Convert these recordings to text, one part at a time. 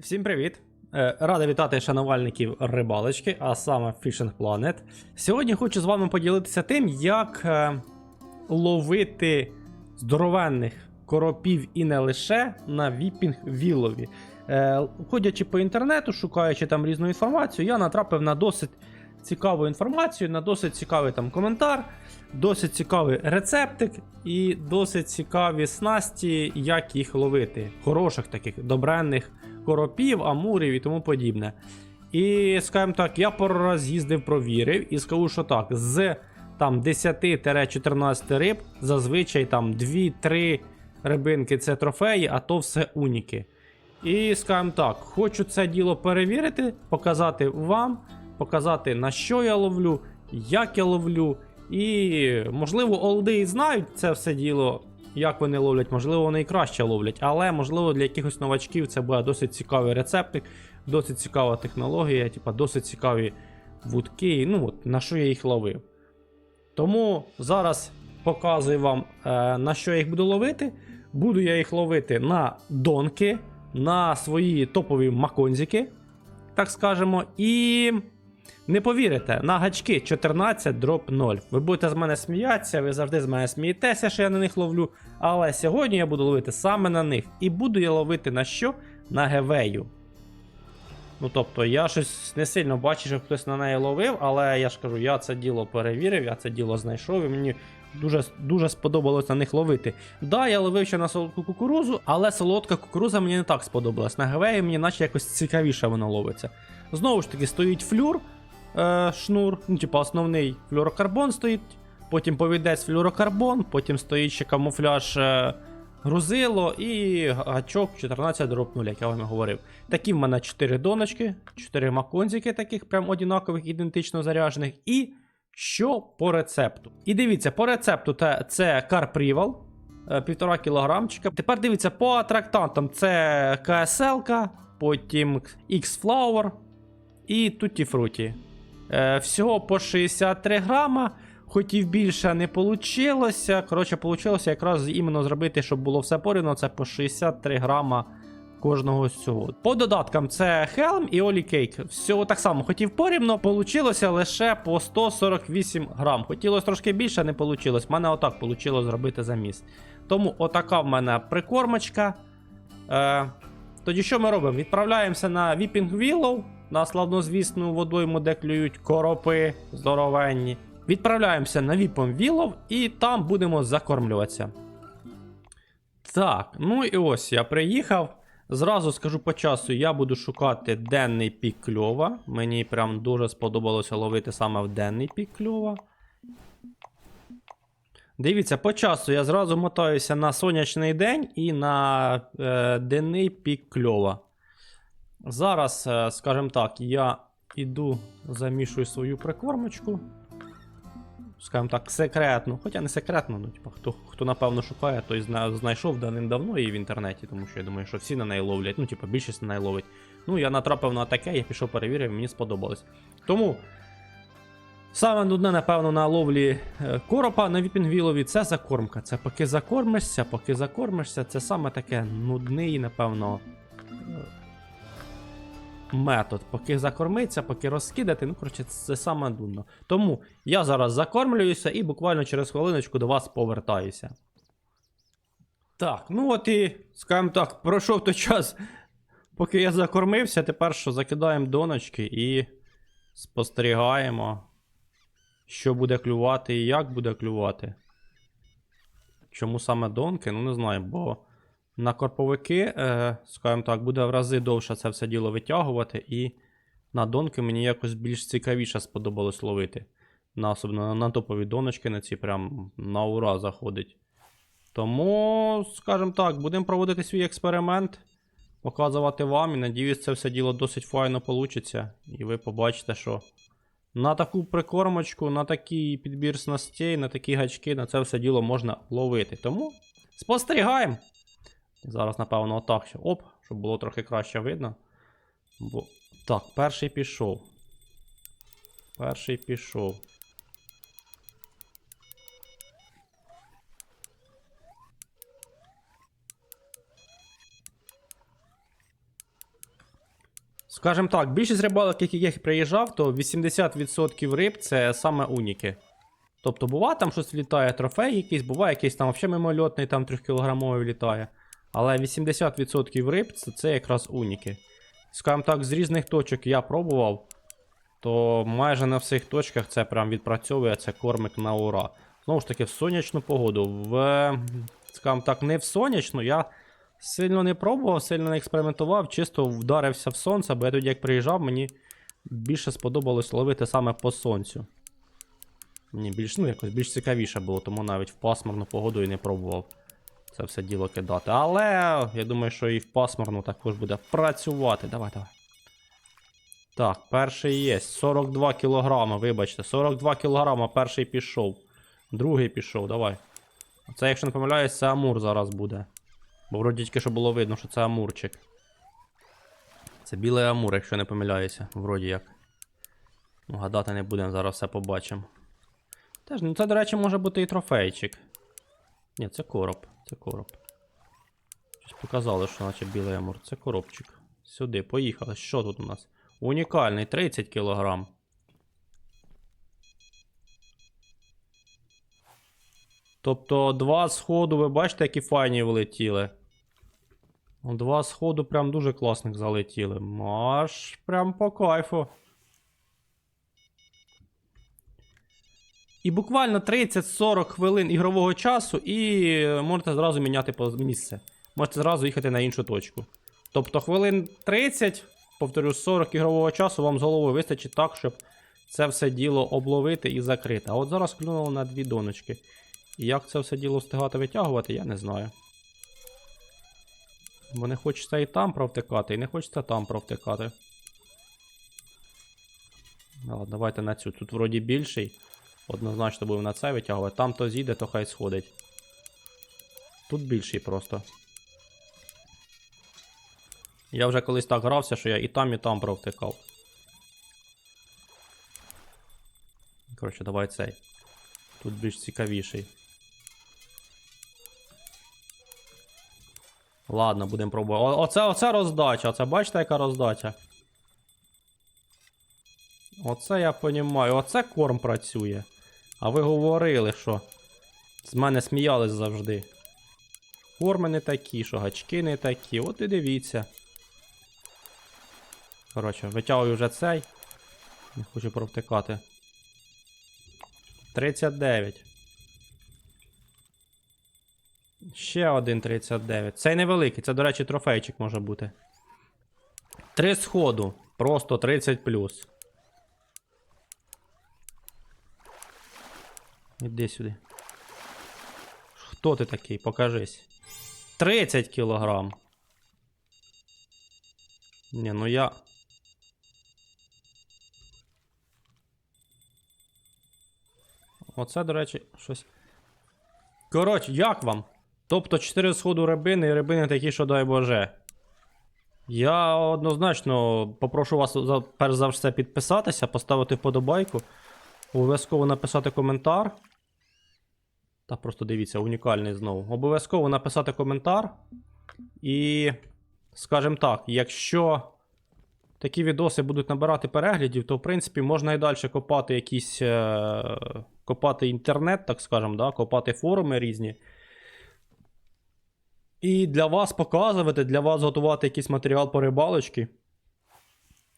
Всім привіт! Е, Радий вітати шанувальників рибалочки, а саме Fishing Planet. Сьогодні хочу з вами поділитися тим, як е, ловити здоровенних коропів і не лише на віпінг вілові. Е, ходячи по інтернету, шукаючи там різну інформацію, я натрапив на досить цікаву інформацію, на досить цікавий там коментар, досить цікавий рецептик і досить цікаві снасті, як їх ловити. Хороших таких добренних коропів, амурів і тому подібне. І, скажімо так, я пару раз з'їздив, провірив і скажу, що так, з там 10-14 риб, зазвичай там 2-3 рибинки це трофеї, а то все уніки. І скажімо так, хочу це діло перевірити, показати вам, показати на що я ловлю, як я ловлю. І можливо, олди знають це все діло, як вони ловлять, можливо, вони і краще ловлять, але можливо для якихось новачків це буде досить цікавий рецептик, досить цікава технологія, типа досить цікаві вудки. Ну от на що я їх ловив. Тому зараз показую вам е, на що я їх буду ловити. Буду я їх ловити на донки, на свої топові маконзики, так скажемо, і. Не повірите, на гачки 14 дроп 0. Ви будете з мене сміятися, ви завжди з мене смієтеся, що я на них ловлю. Але сьогодні я буду ловити саме на них. І буду я ловити на що? На гевею. Ну тобто, я щось не сильно бачу, що хтось на неї ловив, але я ж кажу, я це діло перевірив, я це діло знайшов, і мені дуже, дуже сподобалось на них ловити. Да, я ловив ще на солодку кукурузу, але солодка кукуруза мені не так сподобалась. На гевеї мені наче якось цікавіше вона ловиться. Знову ж таки, стоїть флюр е, шнур, ну, типу, основний флюрокарбон стоїть, потім повідець флюрокарбон, потім стоїть ще камуфляж е, грузило і гачок 14 дроп 0, як я вам говорив. Такі в мене 4 доночки, 4 маконзики таких прям однакових, ідентично заряджених. І що по рецепту? І дивіться, по рецепту те- це карпрівал. 1,5 кілограмчика. Тепер дивіться, по атрактантам це КСЛ, потім X-Flower і Tutti Frutti. Е, всього по 63 грама. Хотів більше не вийшло. Коротше, вийшло якраз іменно зробити, щоб було все порівно. Це по 63 грама кожного з цього. По додаткам це Helm і Олі Кейк. Всього так само хотів порівно, вийшло лише по 148 грам. Хотілося трошки більше, не вийшло. В мене отак вийшло зробити заміс. Тому отака в мене прикормочка. Е, тоді що ми робимо? Відправляємося на Віпінг Willow, на славнозвісну водойму, де клюють коропи здоровенні. Відправляємося на Віпом Willow і там будемо закормлюватися. Так, ну і ось я приїхав. Зразу скажу по часу, я буду шукати денний пік кльова. Мені прям дуже сподобалося ловити саме в денний пік кльова. Дивіться, по часу я зразу мотаюся на сонячний день і на е, денний пік кльова. Зараз, е, скажімо так, я іду, замішую свою прикормочку. Скажімо так, секретно. Хоча не секретно, ну, типу, хто, хто напевно шукає, той зна, знайшов давним-давно її в інтернеті, тому що я думаю, що всі на неї ловлять. Ну, типу, більшість на неї ловить. Ну, я натрапив на таке, я пішов перевірив, мені сподобалось. Тому. Саме нудне, напевно, на ловлі е, коропа на Віпінгвілові це закормка. Це поки закормишся, поки закормишся, це саме таке нудний, напевно, е, метод. Поки закормиться, поки розкидати, ну, коротше, це саме нудно. Тому я зараз закормлююся і буквально через хвилиночку до вас повертаюся. Так, ну от і, скажімо так, пройшов той час, поки я закормився, тепер що закидаємо доночки і спостерігаємо що буде клювати і як буде клювати. Чому саме донки? Ну не знаю, бо на корповики, е, скажімо так, буде в рази довше це все діло витягувати, і на донки мені якось більш цікавіше сподобалось ловити. На, особливо на топові доночки на ці прям на ура заходить. Тому, скажімо так, будемо проводити свій експеримент, показувати вам і надіюсь, це все діло досить файно вийде. І ви побачите, що на таку прикормочку, на такий підбір снастей, на такі гачки, на це все діло можна ловити. Тому спостерігаємо. Зараз, напевно, отак. Оп, щоб було трохи краще видно. Бо... Так, перший пішов. Перший пішов. Скажем так, більшість рибалок, яких я приїжджав, то 80% риб це саме уніки. Тобто буває там щось літає, трофей якийсь, буває якийсь там взагалі мимольотний, там 3 кілограмовий літає. Але 80% риб це, це якраз уніки. Скажем так, з різних точок я пробував, то майже на всіх точках це прям відпрацьовує це кормик на ура. Знову ж таки, в сонячну погоду. В, скажем так, не в сонячну, я сильно не пробував, сильно не експериментував, чисто вдарився в сонце, бо я тоді як приїжджав, мені більше сподобалось ловити саме по сонцю. Мені більш, ну, якось більш цікавіше було, тому навіть в пасмурну погоду і не пробував це все діло кидати. Але я думаю, що і в пасмурну також буде працювати. Давай, давай. Так, перший є. 42 кілограма, вибачте. 42 кілограма, перший пішов. Другий пішов, давай. Це, якщо не помиляюсь, це Амур зараз буде. Бо вроді тільки що було видно, що це Амурчик. Це білий Амур, якщо не помиляюся, вроді як. Ну, гадати не будемо, зараз все побачимо. Теж, ну це, до речі, може бути і трофейчик. Ні, це короб. Це короб. Щось показали, що наче білий амур. Це коробчик. Сюди, поїхали. Що тут у нас? Унікальний 30 кг. Тобто два сходу, ви бачите, які файні влетіли. Ну, Два сходу прям дуже класних залетіли. Аж прям по кайфу. І буквально 30-40 хвилин ігрового часу, і можете зразу міняти місце. Можете зразу їхати на іншу точку. Тобто хвилин 30, повторю, 40 ігрового часу вам з головою вистачить так, щоб це все діло обловити і закрити. А от зараз клюнуло на дві доночки. І як це все діло встигати витягувати, я не знаю. Бо не хочеться і там провтикати, і не хочеться там провтикати. Давайте на цю. Тут вроді більший. Однозначно будемо на це витягувати. Там то зійде, то хай сходить. Тут більший просто. Я вже колись так грався, що я і там, і там провтикав. Коротше, давай цей. Тут більш цікавіший. Ладно, будемо пробувати. О, оце, оце роздача. Оце бачите, яка роздача? Оце я понімаю. Оце корм працює. А ви говорили, що з мене сміялись завжди. Форми не такі, що гачки не такі. От і дивіться. Коротше, витягую вже цей. Не хочу провтикати. 39. Ще один 39. Цей невеликий, це, до речі, трофейчик може бути. Три сходу. Просто 30 плюс. Іди сюди. Хто ти такий? Покажись. 30 кілограм. Ні, ну я. Оце, до речі, щось. Коротше, як вам? Тобто 4 сходу рибини і рибини такі, що дай Боже. Я однозначно попрошу вас перш за все підписатися, поставити вподобайку, обов'язково написати коментар. Та просто дивіться, унікальний знову. Обов'язково написати коментар. І, скажімо так, якщо такі відоси будуть набирати переглядів, то в принципі можна і далі копати якісь. Е- копати інтернет, так скажемо, да? копати форуми різні. І для вас показувати, для вас готувати якийсь матеріал по рибалочці.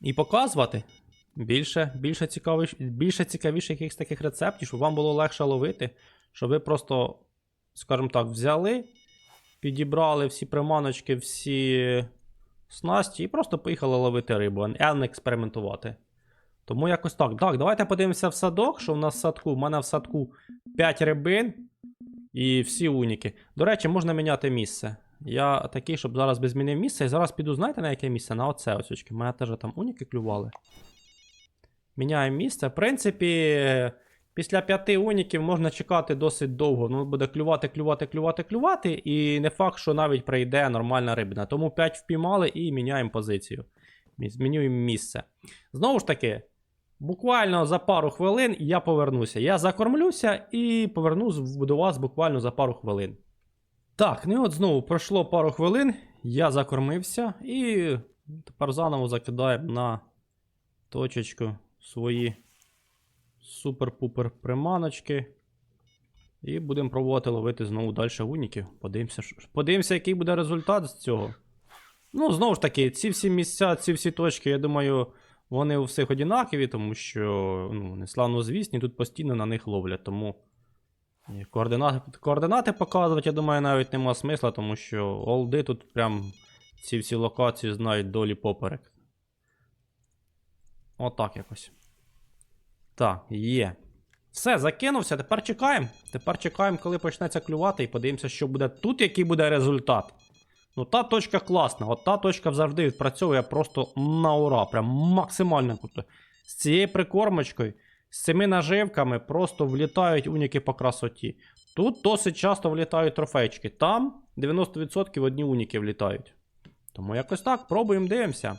І показувати більше, більше, цікавіш, більше цікавіше якихось таких рецептів, щоб вам було легше ловити. Щоб ви просто, скажімо так, взяли, підібрали всі приманочки, всі снасті і просто поїхали ловити рибу, а не експериментувати. Тому якось так. Так, давайте подивимося в садок, що в нас в садку. У мене в садку 5 рибин і всі уніки. До речі, можна міняти місце. Я такий, щоб зараз би змінив місце. І зараз піду, знаєте, на яке місце? На оце ось. очки. Мене теж там уніки клювали. Міняємо місце. В принципі, після п'яти уніків можна чекати досить довго. Ну, буде клювати, клювати, клювати, клювати. І не факт, що навіть прийде нормальна рибина. Тому 5 впіймали і міняємо позицію. Мі- Змінюємо місце. Знову ж таки, буквально за пару хвилин я повернуся. Я закормлюся і повернусь до вас буквально за пару хвилин. Так, ну і от знову пройшло пару хвилин, я закормився і Тепер заново закидаємо на точечку свої супер-пупер приманочки. І будемо пробувати ловити знову далі уніків. Подивимося, подивимося, який буде результат з цього. Ну, знову ж таки, ці всі місця, ці всі точки, я думаю, вони у всіх однакові, тому що ну, вони славнозвісні, тут постійно на них ловлять. Тому координати, координати показувати, я думаю, навіть нема смисла, тому що олди тут прям ці всі локації знають долі поперек. Отак якось. Так, є. Все, закинувся, тепер чекаємо. Тепер чекаємо, коли почнеться клювати, і подивимося, що буде тут, який буде результат. Ну, та точка класна, от та точка завжди відпрацьовує просто на ура, прям максимально круто. З цією прикормочкою, з цими наживками просто влітають уніки по красоті. Тут досить часто влітають трофейчики. Там 90% одні уніки влітають. Тому якось так, пробуємо, дивимося.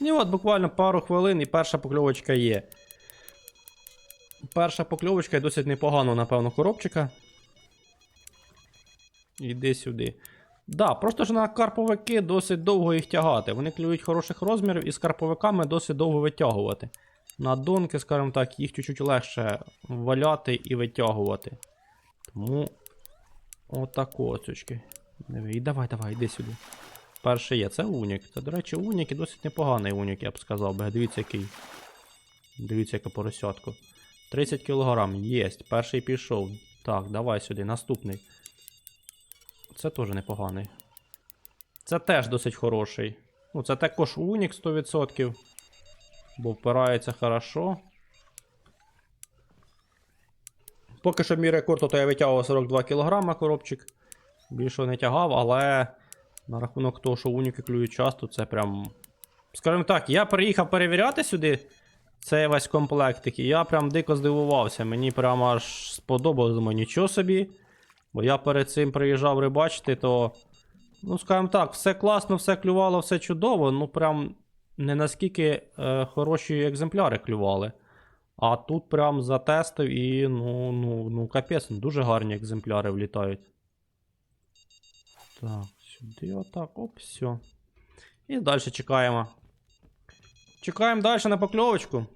І от буквально пару хвилин і перша покльовочка є. Перша покльовочка і досить непогано, напевно, коробчика. Іди сюди. Да, просто ж на карповики досить довго їх тягати. Вони клюють хороших розмірів і з карповиками досить довго витягувати. На донки, скажімо так, їх чуть-чуть легше валяти і витягувати. Тому. Отако оцючки. І давай, давай, іди сюди. Перший є, це унік. Це, до речі, унік і досить непоганий унік, я б сказав би. Дивіться, який. Дивіться, яке поросятко. 30 кг, єсть. Перший пішов. Так, давай сюди, наступний. Це теж непоганий. Це теж досить хороший. Ну, це також унік 100%. Бо впирається хорошо. Поки що мій рекорд, то я витягував 42 кг коробчик. Більше не тягав, але на рахунок того, що уніки клюють часто, це прям. Скажімо так, я приїхав перевіряти сюди цей весь комплектик, і я прям дико здивувався. Мені прям аж сподобалось, думаю, нічого собі. Бо я перед цим приїжджав рибачити, то. Ну, скажімо так, все класно, все клювало, все чудово, ну прям не наскільки е, хороші екземпляри клювали. А тут прям затестив і ну, ну, ну капець, ну, дуже гарні екземпляри влітають. Так, сюди отак, оп, все. І далі чекаємо. Чекаємо далі на покльовочку.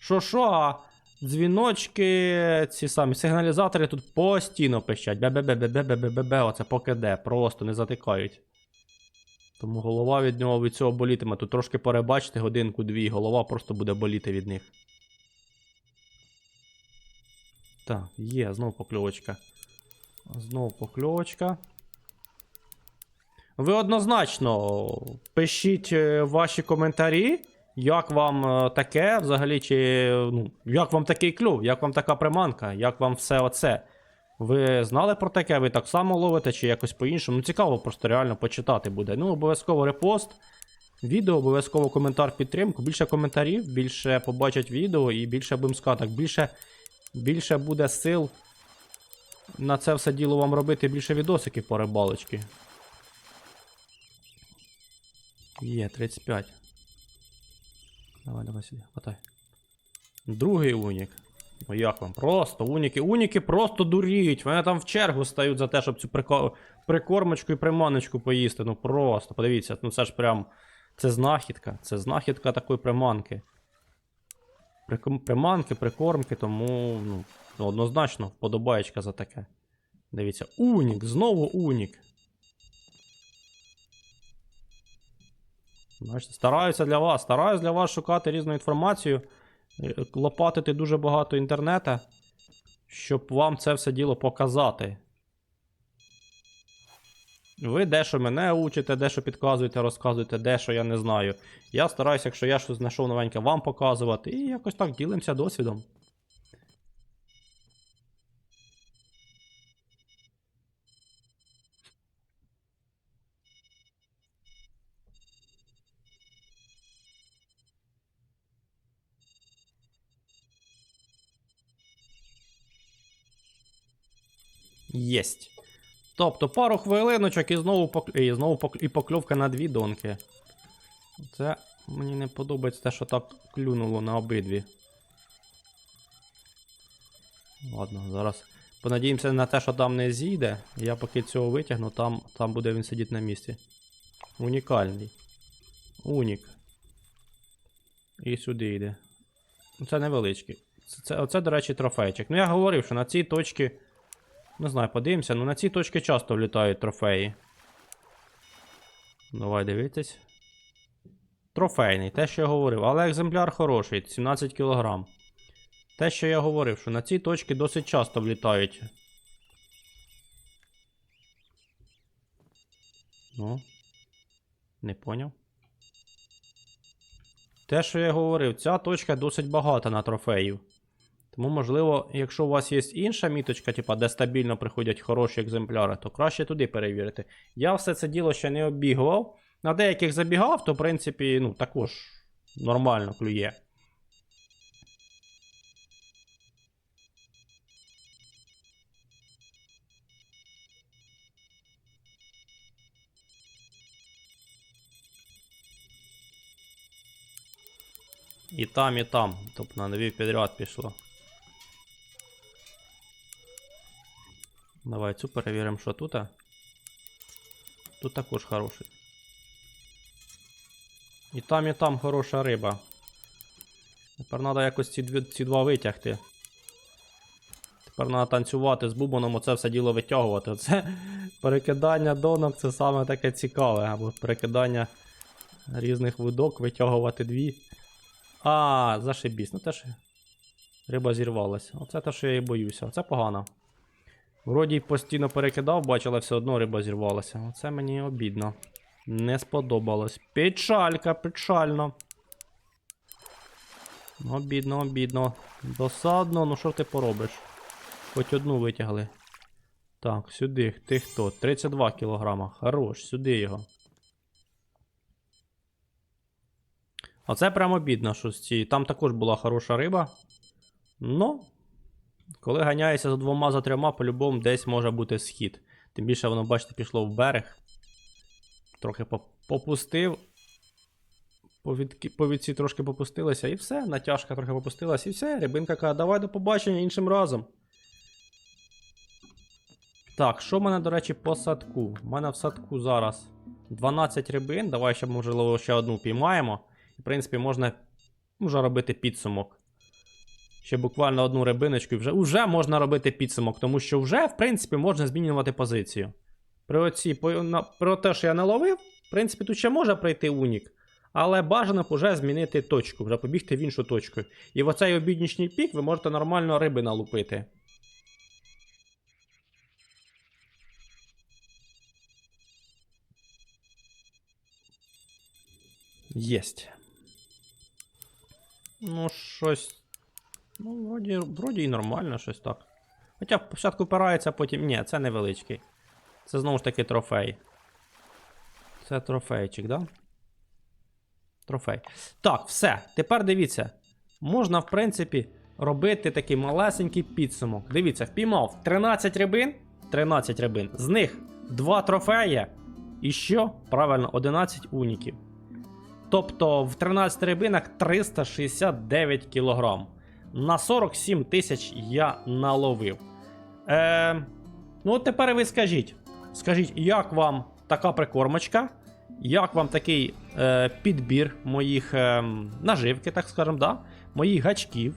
Що, а дзвіночки, ці самі сигналізатори тут постійно пищать. Бе-бе-бе-бе-бе-бе-бе-бе, оце поки де, просто не затикають. Тому голова від нього від цього болітиме. Тут трошки перебачити годинку-дві, голова просто буде боліти від них. Так, є, знову покльовочка. Знову покльовочка. Ви однозначно пишіть е, ваші коментарі, як вам е, таке взагалі, чи ну, як вам такий клюв, як вам така приманка, як вам все оце. Ви знали про таке, ви так само ловите, чи якось по-іншому. Ну, цікаво просто реально почитати буде. Ну, обов'язково репост. Відео, обов'язково коментар підтримку. Більше коментарів, більше побачать відео і більше будемо скаток. Більше, більше буде сил на це все діло вам робити більше відосиків по рибалочки. Є, 35. Давай, давай сюди, хватай. Другий унік. Ну як вам? Просто уніки. Уніки просто дуріють. Вони там в чергу стають за те, щоб цю прико... прикормочку і приманочку поїсти. Ну просто, подивіться, ну це ж прям. Це знахідка. Це знахідка такої приманки. Приком... Приманки, прикормки, тому ну, однозначно вподобаєчка за таке. Дивіться, унік, знову унік. Бачите, стараюся для вас, стараюсь для вас шукати різну інформацію, е, лопатити дуже багато інтернета, щоб вам це все діло показати. Ви дещо мене учите, дещо підказуєте, розказуєте, дещо я не знаю. Я стараюся, якщо я щось знайшов новеньке, вам показувати. І якось так ділимося досвідом. Єсть. Тобто пару хвилиночок і знову пок... і знову пок... і покльовка на дві донки. Це мені не подобається те, що так клюнуло на обидві. Ладно, зараз понадіємося на те, що там не зійде. Я поки цього витягну, там, там буде він сидіти на місці. Унікальний. Унік. І сюди йде. Це невеличкий. Це, це, оце, до речі, трофейчик. Ну я говорив, що на цій точці. Не знаю, подивимося, ну на ці точки часто влітають трофеї. Давай дивитись. Трофейний, те, що я говорив, але екземпляр хороший, 17 кг. Те, що я говорив, що на ці точки досить часто влітають. Ну. Не поняв. Те, що я говорив, ця точка досить багата на трофеїв. Тому, можливо, якщо у вас є інша міточка, типа, де стабільно приходять хороші екземпляри, то краще туди перевірити. Я все це діло ще не оббігував. На деяких забігав, то в принципі, ну, також нормально клює. І там, і там. Тобто на нові підряд пішло. Давай цю перевіримо, що тут. Тут також хороший. І там, і там хороша риба. Тепер треба якось ці, дві, ці два витягти. Тепер треба танцювати з бубоном, оце все діло витягувати. Оце перекидання донок це саме таке цікаве. Або перекидання різних видок, витягувати дві. А, зашибісь. Ну теж риба зірвалася. Оце те, що я і боюся. Оце погано. Вроді постійно перекидав, бачу, але все одно риба зірвалася. Оце мені обідно. Не сподобалось. Печалька, печально. Обідно, обідно. Досадно, ну що ти поробиш? Хоч одну витягли. Так, сюди. Ти хто? 32 кілограма. Хорош, сюди його. Оце прямо бідно, що з цієї. Там також була хороша риба. Ну, коли ганяєшся за двома, за трьома, по-любому десь може бути схід. Тим більше воно, бачите, пішло в берег. Трохи попустив. Повідці трошки попустилися і все. Натяжка трохи попустилась, і все. Рибинка каже, давай до побачення іншим разом. Так, що в мене, до речі, по садку? У мене в садку зараз 12 рибин. Давай ще, можливо, ще одну піймаємо. І, В принципі, можна вже робити підсумок. Ще буквально одну рибиночку і вже, вже можна робити підсумок, тому що вже, в принципі, можна змінювати позицію. При, оці, про те, що я не ловив, в принципі, тут ще може прийти унік. Але бажано б вже змінити точку, вже побігти в іншу точку. І в оцей обіднішній пік ви можете нормально риби налупити. Єсть. Ну, щось. Ну, вроді, вроді і нормально щось так. Хоча спочатку а потім. Ні, це невеличкий. Це знову ж таки трофей. Це трофейчик, да? Трофей. Так, все. Тепер дивіться. Можна, в принципі, робити такий малесенький підсумок. Дивіться, впіймав 13 рибин. 13 рибин. З них 2 трофеї. І що? Правильно, 11 уніків. Тобто в 13 рибинах 369 кг. На 47 тисяч я наловив. Е, ну, тепер ви скажіть. Скажіть, як вам така прикормочка? Як вам такий е, підбір моїх е, наживки, так скажемо, да? моїх гачків?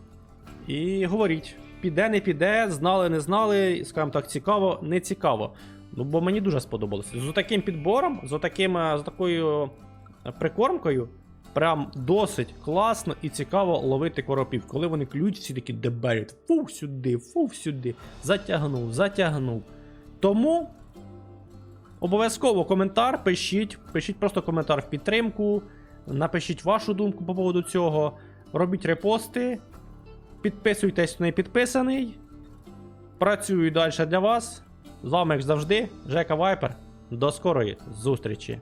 І говоріть, піде, не піде, знали, не знали, скажімо так, цікаво, не цікаво. Ну, бо мені дуже сподобалося. З таким підбором, з, таким, е, з такою прикормкою. Прям досить класно і цікаво ловити коропів. Коли вони клюють, всі такі дебелють. Фух сюди, фух сюди. Затягнув, затягнув. Тому обов'язково коментар пишіть. Пишіть просто коментар в підтримку. Напишіть вашу думку по поводу цього. Робіть репости. Підписуйтесь, хто не підписаний. Працюю далі для вас. З вами, як завжди, Жека Вайпер. До скорої зустрічі!